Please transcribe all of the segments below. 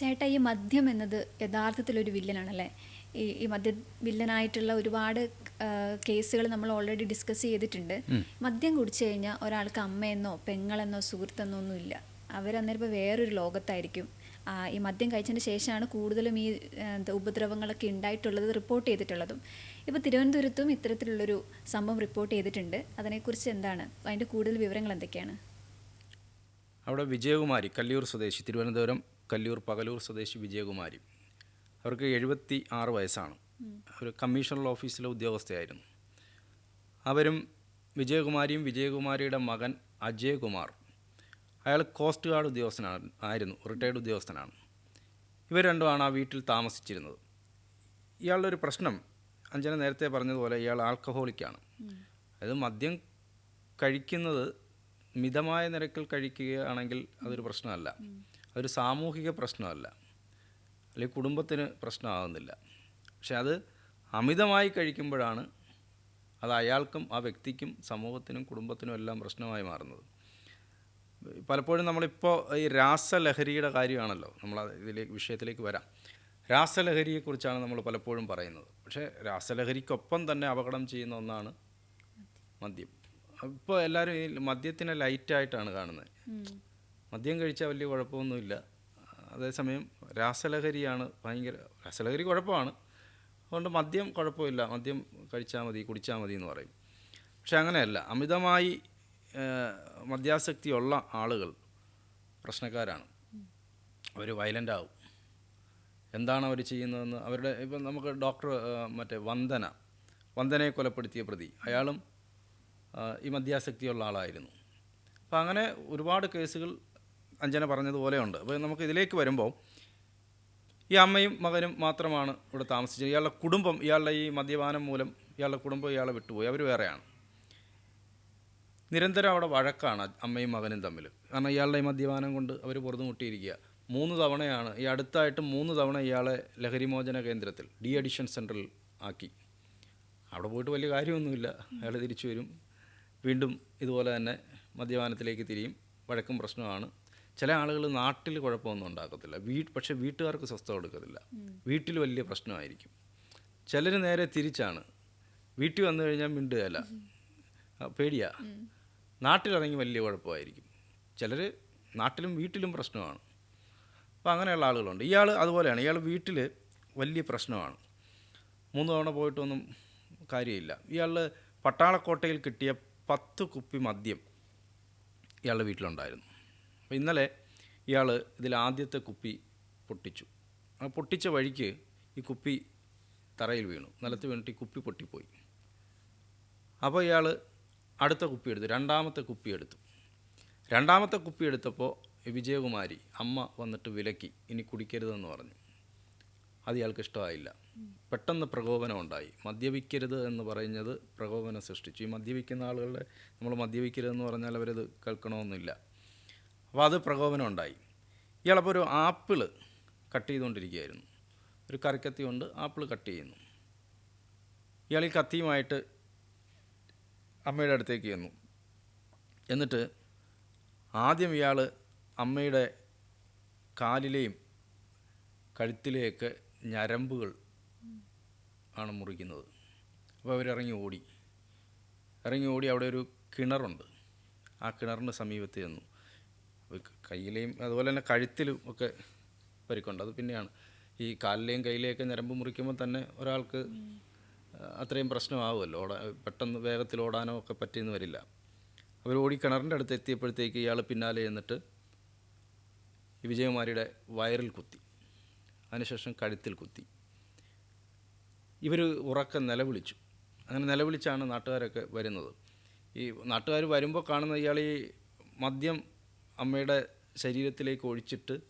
ചേട്ടാ ഈ മദ്യം എന്നത് യഥാർത്ഥത്തിലൊരു വില്ലനാണല്ലേ? ഈ ഈ മദ്യ വില്ലനായിട്ടുള്ള ഒരുപാട് കേസുകൾ നമ്മൾ ഓൾറെഡി ഡിസ്കസ് ചെയ്തിട്ടുണ്ട്. മദ്യം കുടിച്ചു കഴിഞ്ഞാൽ ഒരാൾക്ക് അമ്മയെന്നോ പെങ്ങളെന്നോ സുഹൃത്തെന്നോ ഒന്നും ഇല്ല. അവരന്നേരം ഇപ്പോൾ വേറൊരു ലോകത്തായിരിക്കും. ഈ മദ്യം കഴിച്ചതിന് ശേഷമാണ് കൂടുതലും ഈ ഉപദ്രവങ്ങളൊക്കെ ഉണ്ടായിട്ടുള്ളത് റിപ്പോർട്ട് ചെയ്തിട്ടുള്ളതും. ഇപ്പോൾ തിരുവനന്തപുരത്തും ഇത്തരത്തിലുള്ളൊരു സംഭവം റിപ്പോർട്ട് ചെയ്തിട്ടുണ്ട്. അതിനെക്കുറിച്ച് എന്താണ്? അതിന്റെ കൂടുതൽ വിവരങ്ങൾ എന്തൊക്കെയാണ്? അവിടെ വിജയകുമാരി കല്ലിയൂർ സ്വദേശി തിരുവനന്തപുരം കല്ലിയൂർ പകലൂർ സ്വദേശി വിജയകുമാരി. അവർക്ക് എഴുപത്തി ആറ് വയസ്സാണ്. ഒരു കമ്മീഷണർ ഓഫീസിലെ ഉദ്യോഗസ്ഥയായിരുന്നു. അവരും വിജയകുമാരിയും വിജയകുമാരിയുടെ മകൻ അജയകുമാർ. അയാൾ കോസ്റ്റ് ഗാർഡ് ഉദ്യോഗസ്ഥനാണ് ആയിരുന്നു റിട്ടയർഡ് ഉദ്യോഗസ്ഥനാണ്. ഇവർ രണ്ടുമാണ് ആ വീട്ടിൽ താമസിച്ചിരുന്നത്. ഇയാളുടെ ഒരു പ്രശ്നം അഞ്ജന നേരത്തെ പറഞ്ഞതുപോലെ ഇയാൾ ആൽക്കഹോളിക്കാണ്. അതായത് മദ്യം കഴിക്കുന്നത് മിതമായ നിരക്കിൽ കഴിക്കുകയാണെങ്കിൽ അതൊരു പ്രശ്നമല്ല. അതൊരു സാമൂഹിക പ്രശ്നമല്ല. അല്ലെങ്കിൽ കുടുംബത്തിന് പ്രശ്നമാകുന്നില്ല. പക്ഷെ അത് അമിതമായി കഴിക്കുമ്പോഴാണ് അത് അയാൾക്കും ആ വ്യക്തിക്കും സമൂഹത്തിനും കുടുംബത്തിനും എല്ലാം പ്രശ്നമായി മാറുന്നത്. പലപ്പോഴും നമ്മളിപ്പോൾ ഈ രാസലഹരിയുടെ കാര്യമാണല്ലോ നമ്മൾ ഇതിലേക്ക് വിഷയത്തിലേക്ക് വരാം. രാസലഹരിയെക്കുറിച്ചാണ് നമ്മൾ പലപ്പോഴും പറയുന്നത്. പക്ഷേ രാസലഹരിക്കൊപ്പം തന്നെ അപകടം ചെയ്യുന്ന ഒന്നാണ് മദ്യം. ഇപ്പോൾ എല്ലാവരും ഈ മദ്യത്തിനെ ലൈറ്റായിട്ടാണ് കാണുന്നത്. മദ്യം കഴിച്ചാൽ വലിയ കുഴപ്പമൊന്നുമില്ല. അതേസമയം രാസലഹരിയാണ് ഭയങ്കര രാസലഹരി കുഴപ്പമാണ്. അതുകൊണ്ട് മദ്യം കുഴപ്പമില്ല. മദ്യം കഴിച്ചാൽ മതി കുടിച്ചാൽ മതി എന്ന് പറയും. പക്ഷെ അങ്ങനെയല്ല. അമിതമായി മദ്യാസക്തിയുള്ള ആളുകൾ പ്രശ്നക്കാരാണ്. അവർ വയലന്റ് ആവും എന്താണ് അവർ ചെയ്യുന്നതെന്ന് അവരുടെ ഇപ്പം നമുക്ക് ഡോക്ടർ മറ്റേ വന്ദന വന്ദനയെ കൊലപ്പെടുത്തിയ പ്രതി. അയാളും ഈ മദ്യാസക്തിയുള്ള ആളായിരുന്നു. അപ്പം അങ്ങനെ ഒരുപാട് കേസുകൾ അഞ്ജന പറഞ്ഞതുപോലെയുണ്ട് അപ്പോൾ നമുക്ക് ഇതിലേക്ക് വരുമ്പോൾ ഈ അമ്മയും മകനും മാത്രമാണ് ഇവിടെ താമസിച്ചത്. ഇയാളുടെ കുടുംബം ഇയാളുടെ ഈ മദ്യപാനം മൂലം ഇയാളുടെ കുടുംബം ഇയാളെ വിട്ടുപോയി. അവർ വേറെയാണ്. നിരന്തരം അവിടെ വഴക്കാണ് അമ്മയും മകനും തമ്മിൽ. കാരണം ഇയാളുടെ ഈ മദ്യപാനം കൊണ്ട് അവർ പുറത്തു മുട്ടിയിരിക്കുക മൂന്ന് തവണയാണ് ഈ അടുത്തായിട്ട് മൂന്ന് തവണ ഇയാളെ ലഹരിമോചന കേന്ദ്രത്തിൽ ഡി അഡിഷൻ സെന്ററിൽ ആക്കി. അവിടെ പോയിട്ട് വലിയ കാര്യമൊന്നുമില്ല. അയാൾ തിരിച്ചു വരും. വീണ്ടും ഇതുപോലെ തന്നെ മദ്യപാനത്തിലേക്ക് തിരിയും. വഴക്കും പ്രശ്നമാണ് ചില ആളുകൾ നാട്ടിൽ കുഴപ്പമൊന്നും ഉണ്ടാക്കത്തില്ല. വീ പക്ഷേ വീട്ടുകാർക്ക് സ്വസ്ഥത കൊടുക്കത്തില്ല. വീട്ടിൽ വലിയ പ്രശ്നമായിരിക്കും. ചിലർ നേരെ തിരിച്ചാണ്. വീട്ടിൽ വന്നു കഴിഞ്ഞാൽ മിണ്ടുകയല്ല പേടിയാ. നാട്ടിലിറങ്ങി വലിയ കുഴപ്പമായിരിക്കും. ചിലർ നാട്ടിലും വീട്ടിലും പ്രശ്നമാണ്. അപ്പോൾ അങ്ങനെയുള്ള ആളുകളുണ്ട്. ഇയാൾ അതുപോലെയാണ്. ഇയാൾ വീട്ടിൽ വലിയ പ്രശ്നമാണ്. മൂന്ന് തവണ പോയിട്ടൊന്നും കാര്യമില്ല. ഇയാൾ പട്ടാളക്കോട്ടയിൽ കിട്ടിയ പത്ത് കുപ്പി മദ്യം ഇയാളുടെ വീട്ടിലുണ്ടായിരുന്നു. അപ്പോൾ ഇന്നലെ ഇയാൾ ഇതിൽ ആദ്യത്തെ കുപ്പി പൊട്ടിച്ചു. ആ പൊട്ടിച്ച വഴിക്ക് ഈ കുപ്പി തറയിൽ വീണു. നിലത്ത് വീണിട്ട് ഈ കുപ്പി പൊട്ടിപ്പോയി. അപ്പോൾ ഇയാൾ അടുത്ത കുപ്പി എടുത്തു. രണ്ടാമത്തെ കുപ്പി എടുത്തു. രണ്ടാമത്തെ കുപ്പി എടുത്തപ്പോൾ വിജയകുമാരി അമ്മ വന്നിട്ട് വിലക്കി ഇനി കുടിക്കരുതെന്ന് പറഞ്ഞു. അത് ഇയാൾക്ക് ഇഷ്ടമായില്ല. പെട്ടെന്ന് പ്രകോപനം ഉണ്ടായി. മദ്യപിക്കരുത് എന്ന് പറയുന്നത് പ്രകോപനം സൃഷ്ടിച്ചു. ഈ മദ്യപിക്കുന്ന ആളുകളുടെ നമ്മൾ മദ്യപിക്കരുതെന്ന് പറഞ്ഞാൽ അവരത് കേൾക്കണമെന്നില്ല. അപ്പോൾ അത് പ്രകോപനം ഉണ്ടായി. ഇയാളപ്പോൾ ഒരു ആപ്പിൾ കട്ട് ചെയ്തുകൊണ്ടിരിക്കുകയായിരുന്നു. ഒരു കറിക്കത്തി കൊണ്ട് ആപ്പിൾ കട്ട് ചെയ്യുന്നു. ഇയാൾ ഈ കത്തിയുമായിട്ട് അമ്മയുടെ അടുത്തേക്ക് ചെന്നു. എന്നിട്ട് ആദ്യം ഇയാൾ അമ്മയുടെ കാലിലെയും കഴുത്തിലെയൊക്കെ ഞരമ്പുകൾ ആണ് മുറിക്കുന്നത്. അപ്പോൾ അവരിറങ്ങി ഓടി. ഇറങ്ങി ഓടി അവിടെ ഒരു കിണറുണ്ട്. ആ കിണറിന്റെ സമീപത്ത് ചെന്നു. കയ്യിലെയും അതുപോലെ തന്നെ കഴുത്തിലും ഒക്കെ പരിക്കുണ്ട്. അത് പിന്നെയാണ്. ഈ കാലിലെയും കയ്യിലെയൊക്കെ ഞരമ്പ് മുറിക്കുമ്പോൾ തന്നെ ഒരാൾക്ക് അത്രയും പ്രശ്നമാവുമല്ലോ. ഓടാ പെട്ടെന്ന് വേഗത്തിൽ ഓടാനോ ഒക്കെ പറ്റിയെന്ന് വരില്ല. അവർ ഓടി കിണറിന്റെ അടുത്ത് എത്തിയപ്പോഴത്തേക്ക് ഇയാൾ പിന്നാലെ ചെന്നിട്ട് ഈ വിജയകുമാരിയുടെ വയറിൽ കുത്തി. അതിനുശേഷം കഴുത്തിൽ കുത്തി. ഇവർ ഉറക്കെ നിലവിളിച്ചു. അങ്ങനെ നിലവിളിച്ചാണ് നാട്ടുകാരൊക്കെ വരുന്നത്. ഈ നാട്ടുകാർ വരുമ്പോൾ കാണുന്ന ഇയാൾ ഈ മദ്യം അമ്മയുടെ ശരീരത്തിലേക്ക് ഒഴിച്ചിട്ട്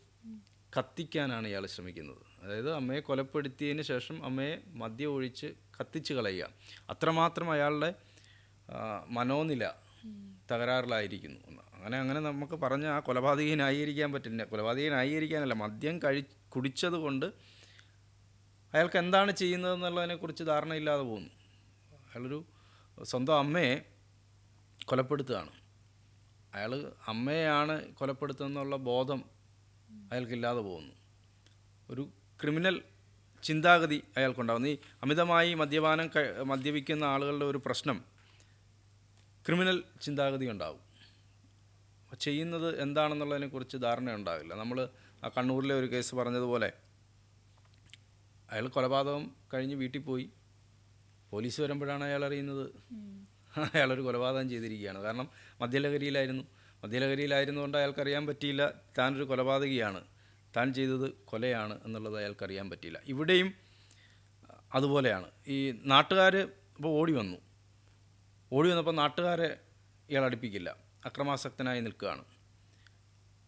കത്തിക്കാനാണ് ഇയാൾ ശ്രമിക്കുന്നത്. അതായത് അമ്മയെ കൊലപ്പെടുത്തിയതിന് ശേഷം അമ്മയെ മദ്യം ഒഴിച്ച് കത്തിച്ച് കളയുക. അത്രമാത്രം അയാളുടെ മനോനില തകരാറിലായിരിക്കുന്നു. അങ്ങനെ അങ്ങനെ നമുക്ക് പറഞ്ഞ ആ കൊലപാതകനായിരിക്കാൻ പറ്റില്ല. കൊലപാതകനായിരിക്കാനല്ല മദ്യം കഴി കുടിച്ചത് കൊണ്ട് അയാൾക്ക് എന്താണ് ചെയ്യുന്നതെന്നുള്ളതിനെക്കുറിച്ച് ധാരണയില്ലാതെ പോകുന്നു. അയാളൊരു സ്വന്തം അമ്മയെ കൊലപ്പെടുത്തുകയാണ്. അയാൾ അമ്മയെയാണ് കൊലപ്പെടുത്തുന്നുള്ള ബോധം അയാൾക്കില്ലാതെ പോകുന്നു. ഒരു ക്രിമിനൽ ചിന്താഗതി അയാൾക്കുണ്ടാകുന്നു. ഈ അമിതമായി മദ്യപാനം മദ്യപിക്കുന്ന ആളുകളുടെ ഒരു പ്രശ്നം ക്രിമിനൽ ചിന്താഗതി ഉണ്ടാവും ചെയ്യുന്നത് എന്താണെന്നുള്ളതിനെക്കുറിച്ച് ധാരണ ഉണ്ടാവില്ല നമ്മൾ ആ കണ്ണൂരിലെ ഒരു കേസ് പറഞ്ഞതുപോലെ അയാൾ കൊലപാതകം കഴിഞ്ഞ് വീട്ടിൽ പോയി. പോലീസ് വരുമ്പോഴാണ് അയാൾ അറിയുന്നത്. അയാളൊരു കൊലപാതകം ചെയ്തിരിക്കുകയാണ്. കാരണം മദ്യലഹരിയിലായിരുന്നു. മദ്യലഹരിയിലായിരുന്നുകൊണ്ട് അയാൾക്കറിയാൻ പറ്റിയില്ല. താനൊരു കൊലപാതകിയാണ്. താൻ ചെയ്തത് കൊലയാണ് എന്നുള്ളത് അയാൾക്കറിയാൻ പറ്റിയില്ല. ഇവിടെയും അതുപോലെയാണ്. ഈ നാട്ടുകാർ ഇപ്പോൾ ഓടി വന്നു. ഓടി വന്നപ്പോൾ നാട്ടുകാരെ ഇയാൾ അടുപ്പിക്കില്ല. അക്രമാസക്തനായി നിൽക്കുകയാണ്.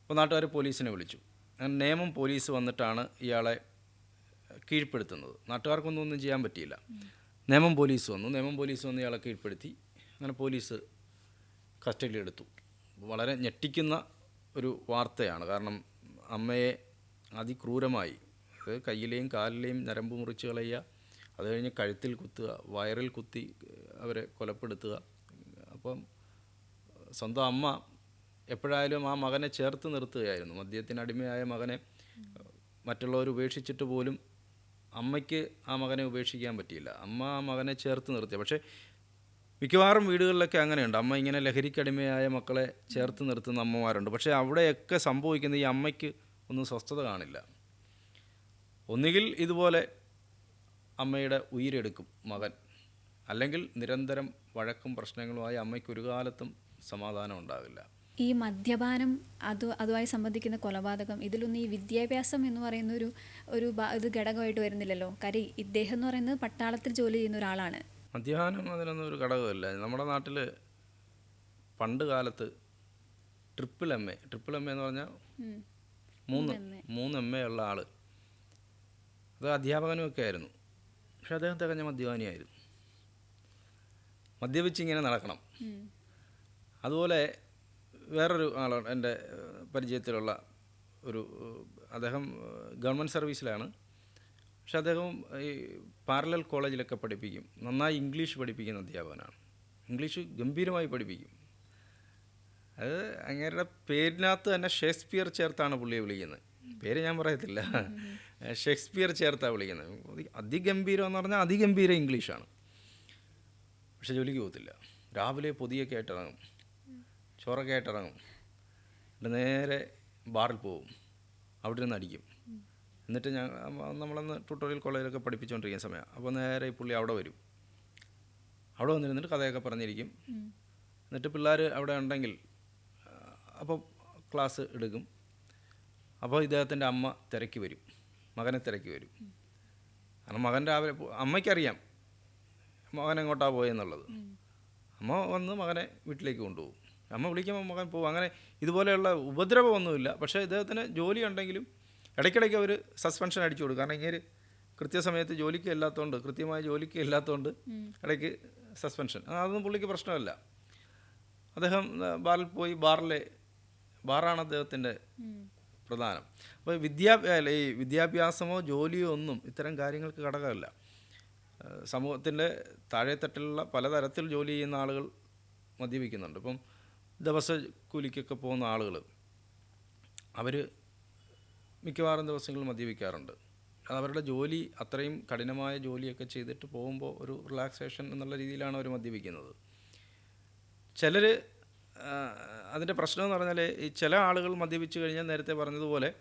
അപ്പോൾ നാട്ടുകാർ പോലീസിനെ വിളിച്ചു. അങ്ങനെ നിയമം പോലീസ് വന്നിട്ടാണ് ഇയാളെ കീഴ്പ്പെടുത്തുന്നത്. നാട്ടുകാർക്കൊന്നും ഒന്നും ചെയ്യാൻ പറ്റിയില്ല. നിയമം പോലീസ് വന്നു. നിയമം പോലീസ് വന്ന് ഇയാളെ കീഴ്പ്പെടുത്തി. അങ്ങനെ പോലീസ് കസ്റ്റഡിയിലെടുത്തു. വളരെ ഞെട്ടിക്കുന്ന ഒരു വാർത്തയാണ്. കാരണം അമ്മയെ അതിക്രൂരമായി. അത് കയ്യിലെയും കാലിലെയും ഞരമ്പ് മുറിച്ച് കളയുക അത് കഴിഞ്ഞ് കഴുത്തിൽ കുത്തുക വയറിൽ കുത്തി അവരെ കൊലപ്പെടുത്തുക. അപ്പം സ്വന്തം അമ്മ എപ്പോഴായാലും ആ മകനെ ചേർത്ത് നിർത്തുകയായിരുന്നു. മദ്യത്തിനടിമയായ മകനെ മറ്റുള്ളവർ ഉപേക്ഷിച്ചിട്ട് പോലും അമ്മയ്ക്ക് ആ മകനെ ഉപേക്ഷിക്കാൻ പറ്റിയില്ല. അമ്മ ആ മകനെ ചേർത്ത് നിർത്തി. പക്ഷേ മിക്കവാറും വീടുകളിലൊക്കെ അങ്ങനെയുണ്ട്. അമ്മ ഇങ്ങനെ ലഹരിക്കടിമയായ മക്കളെ ചേർത്ത് നിർത്തുന്ന അമ്മമാരുണ്ട്. പക്ഷേ അവിടെയൊക്കെ സംഭവിക്കുന്ന ഈ അമ്മയ്ക്ക് ഒന്നും സ്വസ്ഥത കാണില്ല. ഒന്നുകിൽ ഇതുപോലെ അമ്മയുടെ ഉയിരെടുക്കും മകൻ. അല്ലെങ്കിൽ നിരന്തരം വഴക്കും പ്രശ്നങ്ങളുമായി അമ്മയ്ക്ക് ഒരു കാലത്തും സമാധാനം ഉണ്ടാവില്ല. ഈ മദ്യപാനം അത് അതുമായി സംബന്ധിക്കുന്ന കൊലപാതകം ഇതിലൊന്നും ഈ വിദ്യാഭ്യാസം എന്ന് പറയുന്ന ഒരു ഒരു ഇത് ഘടകമായിട്ട് വരുന്നില്ലല്ലോ. കാര്യം ഇദ്ദേഹം എന്ന് പറയുന്നത് പട്ടാളത്തിൽ ജോലി ചെയ്യുന്ന ഒരാളാണ്. മദ്യപാനം അതിനൊന്നും ഒരു ഘടകമില്ല. നമ്മുടെ നാട്ടിൽ പണ്ട് കാലത്ത് triple M A triple M A എന്ന് പറഞ്ഞാൽ മൂന്ന് മൂന്ന് എം എ. ഉള്ള ആൾ അത് അധ്യാപകനും ഒക്കെ ആയിരുന്നു. പക്ഷെ അദ്ദേഹം തികഞ്ഞ മദ്യപാനിയായിരുന്നു. മദ്യപിച്ച് ഇങ്ങനെ നടക്കണം. അതുപോലെ വേറൊരു ആളാണ് എന്റെ പരിചയത്തിലുള്ള ഒരു അദ്ദേഹം ഗവൺമെന്റ് സർവീസിലാണ്. പക്ഷെ അദ്ദേഹം ഈ പാരലൽ കോളേജിലൊക്കെ പഠിപ്പിക്കും. നന്നായി ഇംഗ്ലീഷ് പഠിപ്പിക്കുന്ന അധ്യാപകനാണ്. ഇംഗ്ലീഷ് ഗംഭീരമായി പഠിപ്പിക്കും. അത് അങ്ങേരുടെ പേരിനകത്ത് തന്നെ ഷേക്സ്പിയർ ചേർത്താണ് പുള്ളിയെ വിളിക്കുന്നത്. പേര് ഞാൻ പറയത്തില്ല. ഷേക്സ്പിയർ ചേർത്താണ് വിളിക്കുന്നത്. അതി- അതിഗംഭീരം എന്ന് പറഞ്ഞാൽ അതിഗംഭീര ഇംഗ്ലീഷാണ്. പക്ഷെ ജോലിക്ക് പോകത്തില്ല. രാവിലെ പൊതിയൊക്കെ ആയിട്ടിറങ്ങും ചോറൊക്കെ ആയിട്ടിറങ്ങും നേരെ ബാറിൽ പോവും. അവിടെ നിന്ന് അടിക്കും. എന്നിട്ട് ഞാൻ നമ്മളന്ന് ട്യൂട്ടോറിയൽ കോളേജിലൊക്കെ പഠിപ്പിച്ചുകൊണ്ടിരിക്കുന്ന സമയം. അപ്പോൾ നേരെ ഈ പുള്ളി അവിടെ വരും. അവിടെ വന്നിരുന്നിട്ട് കഥയൊക്കെ പറഞ്ഞിരിക്കും. എന്നിട്ട് പിള്ളേർ അവിടെ ഉണ്ടെങ്കിൽ അപ്പോൾ ക്ലാസ് എടുക്കും. അപ്പോൾ ഇദ്ദേഹത്തിന്റെ അമ്മ തിരക്കി വരും. മകനെ തിരക്കി വരും. കാരണം മകൻ രാവിലെ അമ്മയ്ക്കറിയാം മകൻ എങ്ങോട്ടാണ് പോയെന്നുള്ളത്. അമ്മ വന്ന് മകനെ വീട്ടിലേക്ക് കൊണ്ടുപോകും. അമ്മ വിളിക്കുമ്പോൾ മകൻ പോകും അങ്ങനെ ഇതുപോലെയുള്ള ഉപദ്രവമൊന്നുമില്ല. പക്ഷേ ഇദ്ദേഹത്തിന് ജോലി ഉണ്ടെങ്കിലും ഇടയ്ക്കിടയ്ക്ക് അവർ സസ്പെൻഷൻ അടിച്ചു കൊടുക്കും. കാരണം ഇങ്ങനെ കൃത്യസമയത്ത് ജോലിക്ക് ഇല്ലാത്തതുകൊണ്ട് കൃത്യമായ ജോലിക്ക് ഇല്ലാത്തതുകൊണ്ട് ഇടയ്ക്ക് സസ്പെൻഷൻ അതൊന്നും പുള്ളിക്ക് പ്രശ്നമല്ല. അദ്ദേഹം ബാറിൽ പോയി ബാറിലെ ബാറാണ് അദ്ദേഹത്തിന്റെ പ്രധാനം. അപ്പോൾ വിദ്യാ ഈ വിദ്യാഭ്യാസമോ ജോലിയോ ഒന്നും ഇത്തരം കാര്യങ്ങൾക്ക് ഘടകമല്ല. സമൂഹത്തിന്റെ താഴെത്തട്ടിലുള്ള പലതരത്തിൽ ജോലി ചെയ്യുന്ന ആളുകൾ മദ്യപിക്കുന്നുണ്ട്. ഇപ്പം ദിവസ കൂലിക്കൊക്കെ പോകുന്ന ആളുകൾ അവർ മിക്കവാറും ദിവസങ്ങളിൽ മദ്യപിക്കാറുണ്ട്. അത് അവരുടെ ജോലി അത്രയും കഠിനമായ ജോലിയൊക്കെ ചെയ്തിട്ട് പോകുമ്പോൾ ഒരു റിലാക്സേഷൻ എന്നുള്ള രീതിയിലാണ് അവർ മദ്യപിക്കുന്നത്. ചിലർ അതിന്റെ പ്രശ്നം എന്ന് പറഞ്ഞാൽ ഈ ചില ആളുകൾ മദ്യപിച്ച് കഴിഞ്ഞാൽ നേരത്തെ പറഞ്ഞതുപോലെ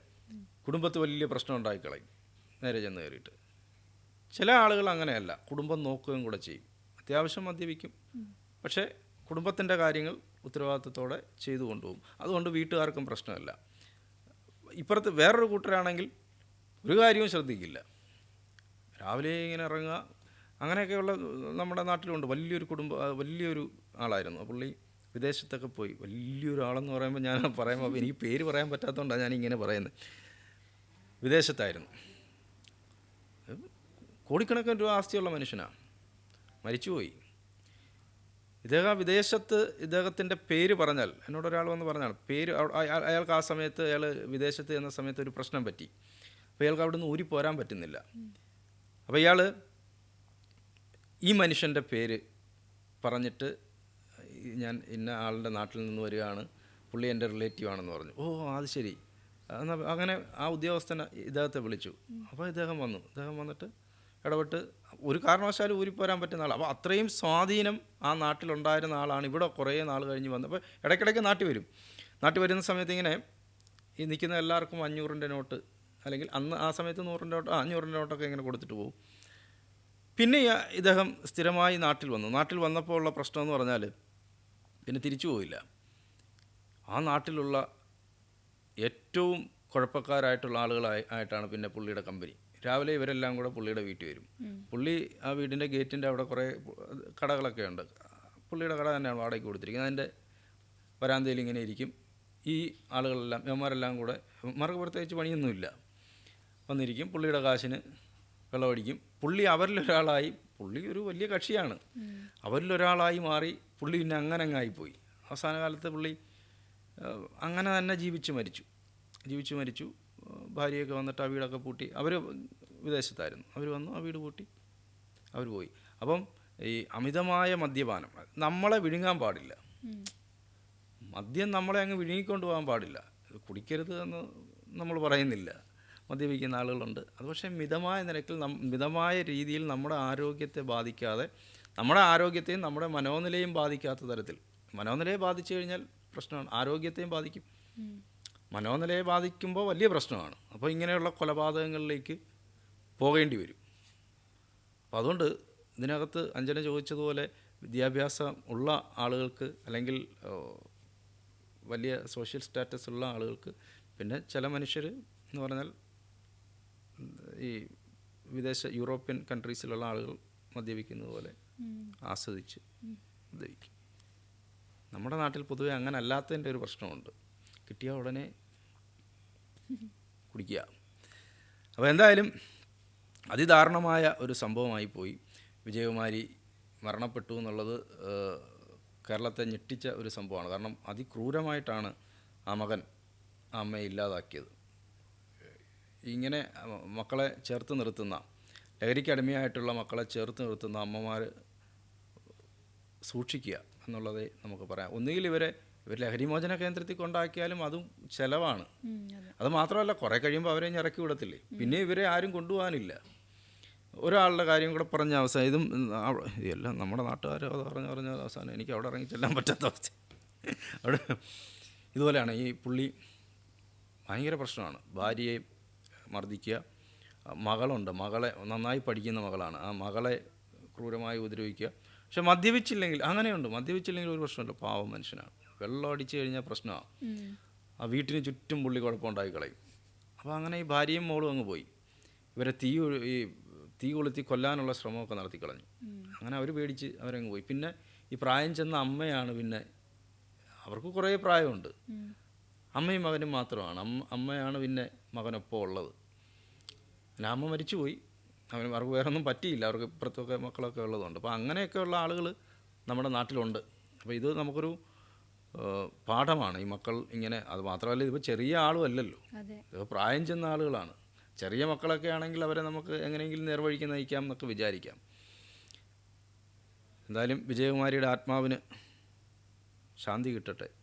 കുടുംബത്ത് വലിയ പ്രശ്നം ഉണ്ടായിക്കളയും നേരെ ചെന്ന് കയറിയിട്ട് ചില ആളുകൾ അങ്ങനെയല്ല കുടുംബം നോക്കുകയും കൂടെ ചെയ്യും. അത്യാവശ്യം മദ്യപിക്കും. പക്ഷേ കുടുംബത്തിന്റെ കാര്യങ്ങൾ ഉത്തരവാദിത്തത്തോടെ ചെയ്തു കൊണ്ടുപോകും. അതുകൊണ്ട് വീട്ടുകാർക്കും പ്രശ്നമല്ല. ഇപ്പുറത്ത് വേറൊരു കൂട്ടരാണെങ്കിൽ ഒരു കാര്യവും ശ്രദ്ധിക്കില്ല. രാവിലെ ഇങ്ങനെ ഇറങ്ങുക അങ്ങനെയൊക്കെയുള്ള നമ്മുടെ നാട്ടിലുണ്ട്. വലിയൊരു കുടുംബ വലിയൊരു ആളായിരുന്നു. പുള്ളി വിദേശത്തൊക്കെ പോയി. വലിയൊരു ആളെന്ന് പറയുമ്പോൾ ഞാൻ പറയുമ്പോൾ എനിക്ക് പേര് പറയാൻ പറ്റാത്തതുകൊണ്ടാണ് ഞാനിങ്ങനെ പറയുന്നത്. വിദേശത്തായിരുന്നു. കോടിക്കണക്കിന് രൂപ ആസ്തിയുള്ള മനുഷ്യനാണ് മരിച്ചുപോയി. ഇദ്ദേഹം വിദേശത്ത് ഇദ്ദേഹത്തിന്റെ പേര് പറഞ്ഞാൽ എന്നോട് ഒരാൾ വന്ന് പറഞ്ഞാൽ പേര് അയാൾ- അയാൾക്ക് ആ സമയത്ത് അയാൾ വിദേശത്ത് എന്ന സമയത്ത് ഒരു പ്രശ്നം പറ്റി. അപ്പോൾ അയാൾക്ക് അവിടെ നിന്ന് ഊരി പോരാൻ പറ്റുന്നില്ല. അപ്പോൾ ഇയാൾ ഈ മനുഷ്യന്റെ പേര് പറഞ്ഞിട്ട് ഞാൻ ഇന്ന ആളുടെ നാട്ടിൽ നിന്ന് വരികയാണ്. പുള്ളി എന്റെ റിലേറ്റീവ് ആണെന്ന് പറഞ്ഞു. ഓ അത് ശരി. അങ്ങനെ ആ ഉദ്യോഗസ്ഥനെ ഇദ്ദേഹത്തെ വിളിച്ചു. അപ്പോൾ ഇദ്ദേഹം വന്നു. ഇദ്ദേഹം വന്നിട്ട് ഇടപെട്ട് ഒരു കാരണവശാലും ഊരിപ്പോരാൻ പറ്റുന്ന ആൾ അപ്പോൾ അത്രയും സ്വാധീനം ആ നാട്ടിലുണ്ടായിരുന്ന ആളാണ്. ഇവിടെ കുറേ നാൾ കഴിഞ്ഞ് വന്നത് അപ്പോൾ ഇടയ്ക്കിടയ്ക്ക് നാട്ടിൽ വരും. നാട്ടിൽ വരുന്ന സമയത്ത് ഇങ്ങനെ ഈ നിൽക്കുന്ന എല്ലാവർക്കും അഞ്ഞൂറിന്റെ നോട്ട് അല്ലെങ്കിൽ അന്ന് ആ സമയത്ത് നൂറിന്റെ നോട്ട് അഞ്ഞൂറിന്റെ നോട്ടൊക്കെ ഇങ്ങനെ കൊടുത്തിട്ട് പോകും. പിന്നെ ഇദ്ദേഹം സ്ഥിരമായി നാട്ടിൽ വന്നു. നാട്ടിൽ വന്നപ്പോൾ ഉള്ള പ്രശ്നം എന്ന് പറഞ്ഞാൽ പിന്നെ തിരിച്ചു പോയില്ല. ആ നാട്ടിലുള്ള ഏറ്റവും കുഴപ്പക്കാരായിട്ടുള്ള ആളുകളായി ആയിട്ടാണ് പിന്നെ പുള്ളിയുടെ കമ്പനി. രാവിലെ ഇവരെല്ലാം കൂടെ പുള്ളിയുടെ വീട്ടിൽ വരും. പുള്ളി ആ വീടിന്റെ ഗേറ്റിന്റെ അവിടെ കുറേ കടകളൊക്കെ ഉണ്ട്. പുള്ളിയുടെ കട തന്നെയാണ് വാടകയ്ക്ക് കൊടുത്തിരിക്കുന്നത്. അതിന്റെ വരാന്തയിൽ ഇങ്ങനെ ഇരിക്കും. ഈ ആളുകളെല്ലാം ഇവന്മാരെല്ലാം കൂടെ ഇവന്മാർക്ക് പ്രത്യേകിച്ച് പണിയൊന്നുമില്ല. വന്നിരിക്കും പുള്ളിയുടെ കാശിന് വെള്ളമടിക്കും പുള്ളി അവരിലൊരാളായി പുള്ളി ഒരു വലിയ കക്ഷിയാണ്. അവരിലൊരാളായി മാറി പുള്ളി പിന്നെ അങ്ങനെ അങ്ങായിപ്പോയി അവസാന കാലത്ത് പുള്ളി അങ്ങനെ തന്നെ ജീവിച്ച് മരിച്ചു. ജീവിച്ച് മരിച്ചു. ഭാര്യയൊക്കെ വന്നിട്ട് ആ വീടൊക്കെ പൂട്ടി. അവർ വിദേശത്തായിരുന്നു. അവർ വന്നു ആ വീട് പൂട്ടി. അവർ പോയി. അപ്പം ഈ അമിതമായ മദ്യപാനം നമ്മളെ വിഴുങ്ങാൻ പാടില്ല. മദ്യം നമ്മളെ അങ്ങ് വിഴുങ്ങിക്കൊണ്ട് പോകാൻ പാടില്ല. കുടിക്കരുത് എന്ന് നമ്മൾ പറയുന്നില്ല. മദ്യപിക്കുന്ന ആളുകളുണ്ട്. അത് പക്ഷേ മിതമായ നിരക്കിൽ മിതമായ രീതിയിൽ നമ്മുടെ ആരോഗ്യത്തെ ബാധിക്കാതെ നമ്മുടെ ആരോഗ്യത്തെയും നമ്മുടെ മനോനിലയും ബാധിക്കാത്ത തരത്തിൽ. മനോനിലയെ ബാധിച്ചു കഴിഞ്ഞാൽ പ്രശ്നമാണ്. ആരോഗ്യത്തെയും ബാധിക്കും. മനോനിലയെ ബാധിക്കുമ്പോൾ വലിയ പ്രശ്നമാണ്. അപ്പോൾ ഇങ്ങനെയുള്ള കൊലപാതകങ്ങളിലേക്ക് പോകേണ്ടി വരും. അപ്പം അതുകൊണ്ട് ഇതിനകത്ത് അഞ്ജന ചോദിച്ചതുപോലെ വിദ്യാഭ്യാസം ഉള്ള ആളുകൾക്ക് അല്ലെങ്കിൽ വലിയ സോഷ്യൽ സ്റ്റാറ്റസ് ഉള്ള ആളുകൾക്ക് പിന്നെ ചില മനുഷ്യർ എന്ന് പറഞ്ഞാൽ ഈ വിദേശ യൂറോപ്യൻ കൺട്രീസിലുള്ള ആളുകൾ മദ്യപിക്കുന്നത് പോലെ ആസ്വദിച്ച് മദ്യപിക്കും നമ്മുടെ നാട്ടിൽ പൊതുവെ അങ്ങനെ അല്ലാത്തതിന്റെ ഒരു പ്രശ്നമുണ്ട്. കിട്ടിയ ഉടനെ കുടിക്കുക. അപ്പോൾ എന്തായാലും അതിദാരുണമായ ഒരു സംഭവമായി പോയി. വിജയകുമാരി മരണപ്പെട്ടു എന്നുള്ളത് കേരളത്തെ ഞെട്ടിച്ച ഒരു സംഭവമാണ്. കാരണം അതിക്രൂരമായിട്ടാണ് ആ മകൻ ആ അമ്മയെ ഇല്ലാതാക്കിയത്. ഇങ്ങനെ മക്കളെ ചേർത്ത് നിർത്തുന്ന ലഹരിക്ക് അടിമയായിട്ടുള്ള മക്കളെ ചേർത്ത് നിർത്തുന്ന അമ്മമാർ സൂക്ഷിക്കുക എന്നുള്ളതേ നമുക്ക് പറയാം. ഒന്നുകിൽ ഇവരെ ഇവർ ലഹരിമോചന കേന്ദ്രത്തിൽ കൊണ്ടാക്കിയാലും അതും ചിലവാണ്. അത്. മാത്രമല്ല കുറേ കഴിയുമ്പോൾ അവരെ ഇറക്കി വിടത്തില്ലേ? പിന്നെ ഇവരെ ആരും കൊണ്ടുപോകാനില്ല. ഒരാളുടെ കാര്യം കൂടെ പറഞ്ഞ അവസാനം ഇതും ഇതെല്ലാം എല്ലാം നമ്മുടെ നാട്ടുകാരോ അത് പറഞ്ഞ് പറഞ്ഞ അവസാനം എനിക്ക് അവിടെ ഇറങ്ങി ചെല്ലാൻ പറ്റാത്ത അവസ്ഥ. അവിടെ ഇതുപോലെയാണ് ഈ പുള്ളി ഭയങ്കര പ്രശ്നമാണ്. ഭാര്യയെ മർദ്ദിക്കുക. മകളുണ്ട്. മകളെ നന്നായി പഠിക്കുന്ന മകളാണ്. ആ മകളെ ക്രൂരമായി ഉപദ്രവിക്കുക. പക്ഷെ മദ്യപിച്ചില്ലെങ്കിൽ അങ്ങനെയുണ്ട്. മദ്യപിച്ചില്ലെങ്കിൽ ഒരു പ്രശ്നമില്ല. പാവം മനുഷ്യനാണ്. വെള്ളം അടിച്ചു കഴിഞ്ഞാൽ പ്രശ്നമാണ് ആ വീട്ടിന് ചുറ്റും പുള്ളി കുഴപ്പമുണ്ടാക്കി കളയും. അപ്പോൾ അങ്ങനെ ഈ ഭാര്യയും മോളും അങ്ങ് പോയി. ഇവരെ തീ ഈ തീ കൊളുത്തി കൊല്ലാനുള്ള ശ്രമമൊക്കെ നടത്തി കളഞ്ഞു. അങ്ങനെ അവർ പേടിച്ച് അവരങ്ങ് പോയി. പിന്നെ ഈ പ്രായം ചെന്ന അമ്മയാണ് പിന്നെ അവർക്ക് കുറേ പ്രായമുണ്ട്. അമ്മയും മകനും മാത്രമാണ്. അമ്മ അമ്മയാണ് പിന്നെ മകനൊപ്പം ഉള്ളത്. പിന്നെ അമ്മ മരിച്ചുപോയി. അവന് അവർക്ക് വേറെ ഒന്നും പറ്റിയില്ല. അവർക്ക് ഇപ്പുറത്തൊക്കെ മക്കളൊക്കെ ഉള്ളതുകൊണ്ട്. അപ്പോൾ അങ്ങനെയൊക്കെയുള്ള ആളുകൾ നമ്മുടെ നാട്ടിലുണ്ട്. അപ്പോൾ ഇത് നമുക്കൊരു പാഠമാണ്. ഈ മക്കൾ ഇങ്ങനെ അത് മാത്രമല്ല ഇതിപ്പോൾ ചെറിയ ആളും അല്ലല്ലോ. ഇതിപ്പോൾ പ്രായം ചെന്ന ആളുകളാണ്. ചെറിയ മക്കളൊക്കെ ആണെങ്കിൽ അവരെ നമുക്ക് എങ്ങനെയെങ്കിലും നേർവഴിക്ക് നയിക്കാം എന്നൊക്കെ വിചാരിക്കാം. എന്തായാലും വിജയകുമാരിയുടെ ആത്മാവിന് ശാന്തി കിട്ടട്ടെ.